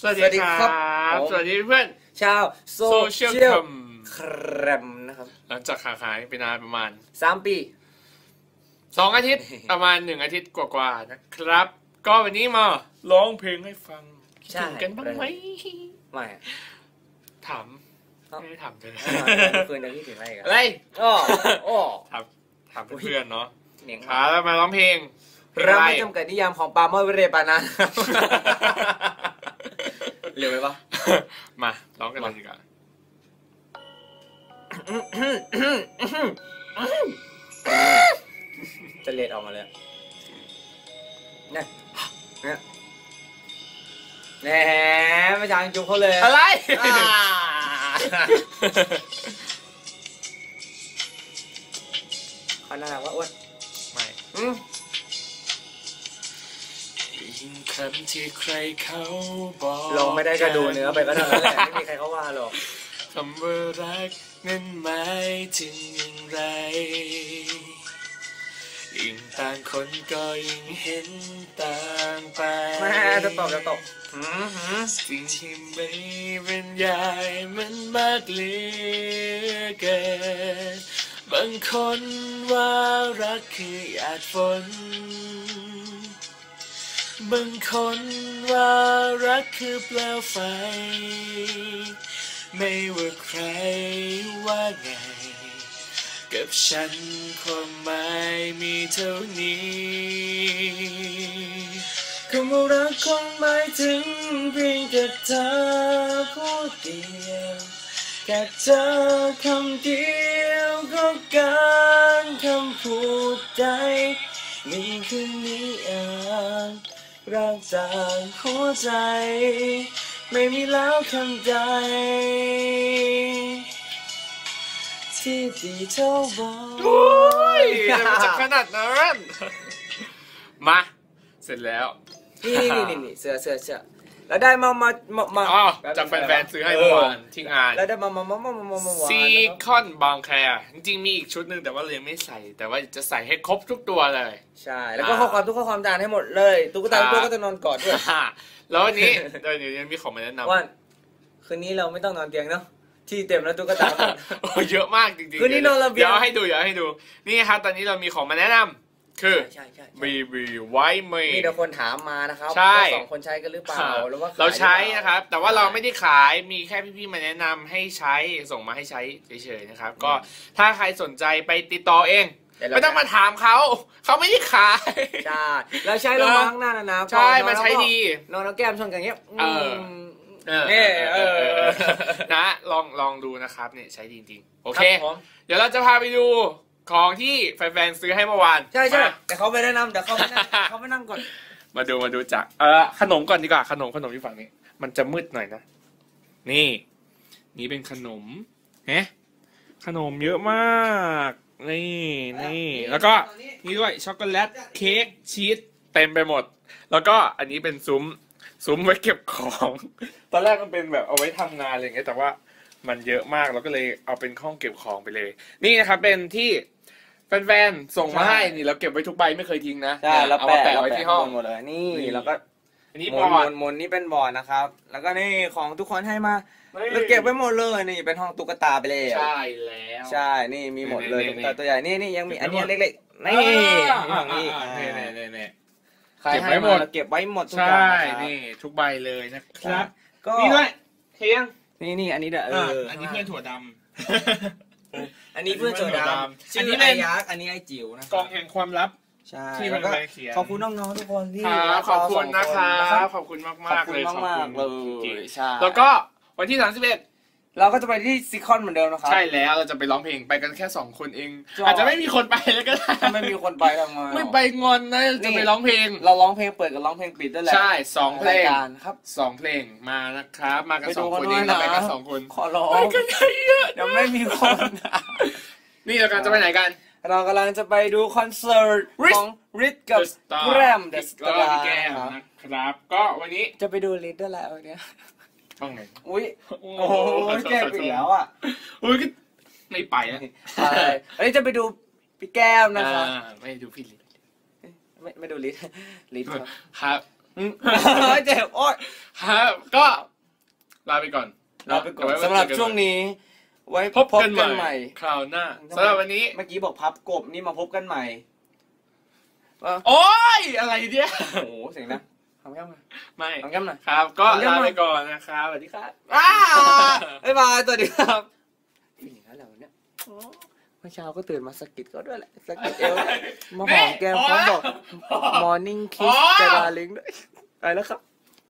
สวัสสวัสดีดีคครัรับผมสวัสดีเพื่อน ชาวโซโซเชีเชียยลลคครมนะครับ หลังจากขาหายไปนานประมาณสามปีสองอาทิตย์ ประมาณหนึ่งอาทิตย์กว่าๆนะครับ ก็วันนี้มาร้องเพลงให้ฟังคิดใช่ถึงกันบ้างไหมไม่อะถามเอ้าไม่ได้ถามเธอเมื่อคืนจะคิดถึงอะไรกันอะไรอ้ออ้อถามถามเพื่อนๆเนาะเหนียงขาแล้วมาร้องเพลงเราไม่อะจำกัดนิยามของปาล์มวิเรปานะเร็วไห มปะมาร้องกันเลยดีกว่าจะเลดออกมาเลยเนี่ยเนี่ยแหมไม่จางจุกเขาเลยอะไรอ่าเขาน่ารักว่าอ้วนไม่อืม ยิ่งคำที่ใครเขาบอกลงไม่ได้ก็ดูเนื้อไปก็เท่านั้นแหละไม่มีใครเขาว่าหรอกคำว่ารักนั้นหมายถึงอย่างไรยิ่งต่างคนก็ยิ่งเห็นต่างไปแม่จะตอบจะตอบหืมหืมสิ่งที่ไม่บรรยายมันมากเหลือเกินบางคนว่ารักคือหยาดฝน บางคนว่ารักคือเปลวไฟ ไม่ว่าใครว่าไง กับฉันความหมายมีเท่านี้คำว่ารักคงหมายถึงเพียงแค่เธอผู้เดียวแค่เธอคำเดียวก็การคำพูดใดนี่คือนิยาม รักจากหัวใจ ไม่มีแล้วคำใด ที่ดีเท่าบอกโอ้ยมันจะขนาดนั้น มา เสร็จแล้ว นี่นี่นี่นี่เสือเสือเสือ แล้วได้มามามามาอ๋อจากแฟนๆซื้อให้เมื่อวานที่งานแล้วได้มามามามามามามาซีคอนบางแคร์จริงๆมีอีกชุดหนึ่งแต่ว่าเรายังไม่ใส่ แต่ว่าจะใส่ให้ครบทุกตัวเลย ใช่ แล้วก็ข้อความทุกข้อความจานให้หมดเลยตุ๊กตาทุกตัวก็จะนอนกอดด้วยแล้ววันนี้เดี๋ยวนี้มีของมาแนะนำว่านคืนนี้เราไม่ต้องนอนเตียงเนาะที่เต็มแล้วตุ๊กตาโอ้เยอะมากจริงๆคืนนี้นอนระเบียงเดี๋ยวให้ดูเดี๋ยวให้ดูนี่ครับตอนนี้เรามีของมาแนะนำ คือ ใช่ใช่ใช่บีบีไว้เมมีแต่คนถามมานะครับใช่ ว่าสองคนใช้กันหรือเปล่าหรือว่าขยเราใช้หอเปล่นะครับ แต่ว่าเราไม่ได้ขายมีแค่พี่ๆมาแนะนำให้ใช้ส่งมาให้ใช้เฉยๆนะครับ ก็ถ้าใครสนใจไปติดต่อเอง เดี๋ยวเรไม่ต้องมาถามเขาเขาไม่ได้ขาย ใช่แล้วใช้ลงมาข้างหน้านะนะใช่ก่อนนอนมาใช้แล้วก็ดี นอนแล้วแก้มชนกันอย่างเงี้ยเออ ม เออนี่เออนะลองลองดูนะครับเนี่ยใช้ดีจริงๆโอเค รับผม เดี๋ยวเราจะพาไปดู ของที่แฟนๆซื้อให้เมื่อวานใช่ใช่มาแต่เขาไปแนะนำเดี๋ยวเขาไปนั่งเขาไปนั่งก่อนมาดูมาดูจากเออขนมก่อนดีกว่าขนมขนมที่ฝั่งนี้ มันจะมืดหน่อยนะ นี่ นี่เป็นขนมเฮ้ขนมเยอะมาก นี่นี่ แล้วก็นี่ด้วยช็อกโกแลตเค้กชีสเต็มไปหมด แล้วก็อันนี้เป็นซุ้มซุ้มไว้เก็บของ ตอนแรกมันเป็นแบบเอาไว้ทำงานอะไรอย่างเงี้ยแต่ว่ามันเยอะมากเราก็เลยเอาเป็นห้องเก็บของไปเลย นี่นะครับเป็นที่ แฟนๆส่งมาให้นี่เราเก็บไว้ทุกใบไม่เคยทิ้งนะใช่แล้วเอามาแปะแปะไว้ที่ห้องหมดเลยนี่นี่แล้วก็อันนี้หมุบนอหร์มุดนหมุนนี่เป็นบอร์ดนะครับ แล้วก็นี่ของทุกคนให้มาเราเก็บไปหมดเลยนี่เป็นห้องตุ๊กตาไปเลยใช่แล้วใช่ นี่มีหมดเลยนี่ตุ๊กนี่ตาตัวใหญ่นี่นี่ยังมีเก็อับนไว้เนี้ยหมดเล็กๆนี่อ่ามีของนี่อ่านี่นี่นี่นี่ใครเก็บให้ไว้หมมาดเราเก็บไว้หมดทุกอใช่ย่างนะครับนี่ทุกใบเลยนะครับ ก็นี่ด้วยเทียงนี่นี่อันนี้เด้อเอออันนี้เพื่อนถั่วด อันนี้เพื่อนโจดามอัชื่นอนี้ไอเป็นยักษ์อันนี้ไอจิ๋วนะำกองแห่งความลับ ใช่ที่มันแล้วก็ไปเขียน ขอบคุณน้องๆทุกคนที่ครับรักขอบคุณนะคเราสองรับนขอบคุณมากขอบมากคุเลณยมากๆเลจริงยๆใช่ แล้วก็วันที่ 31 เราก็จะไปที่ซิคอนเหมือนเดิมนะครับ ใช่แล้วเราจะไปร้องเพลงไปกันแค่2คนเอง จ้ะ อาจจะไม่มีคนไปแล้วก็ได้ถ้าไม่มีคนไปทำไงไม่ไปงอนนะจะไปร้องเพลง เราร้องเพลงเปิดกับร้องเพลงปิดด้วยแหละใช่สองเพลรายงการครับ สองเพลงมานะครับ มากันไปสดูองกัคนนด้เอวยงนะเราไปกันสองคนขอร้อไปงกันเยอะเดี๋ยวไม่มีคน นี่เรากำลังจะไปไหนกัน เรากำลังจะไปดูคอนเสิร์ต Riz ของริทกับ The Star แกรมเดอะสแล้วตาก็ร์พี่แก้มนะครับ ก็วันนี้จะไปดูริทด้วยแหละวันเนี้ย ช่องไหนอุ้ยโอ้โหแก้มอีกแล้วอะอุ้ยก็ไม่ไปนะใช่วันนี้จะไปดูพี่แก้มนะครับอ่าไม่ดูพี่ลิศไม่ไม่ดูริทริทครับครับอืมเจ็บโอ๊ยครับก็ก่อนลาไปก่อนเดี๋ยไสำหรับเจอกัช่วงนี้ ไว้พบกันใหม่คราวหน้าสำหรับวันนี้เมื่อกี้บอกพับกบนี่มาพบกันใหม่ว่าโอ้ยอะไรเนี่ยโอ้โหเสียงนะ ทำแก้มหน่อยไม่ทำแก้มหน่อยครับ ก็ทำยังไงลาไปก่อนนะครับสวัสดีครับอ้าบ๊ายบายสวัสดีครับเป็นอย่างนั้นแล้วเนี่ยอ๋อเมื่อเช้าก็ตื่นมาสะกิดเขาด้วยแหละสะกิดเอวด้วยมาหอมแก้มเขาบอก morning kiss จะดาลิงด้วยไปแล้วครับ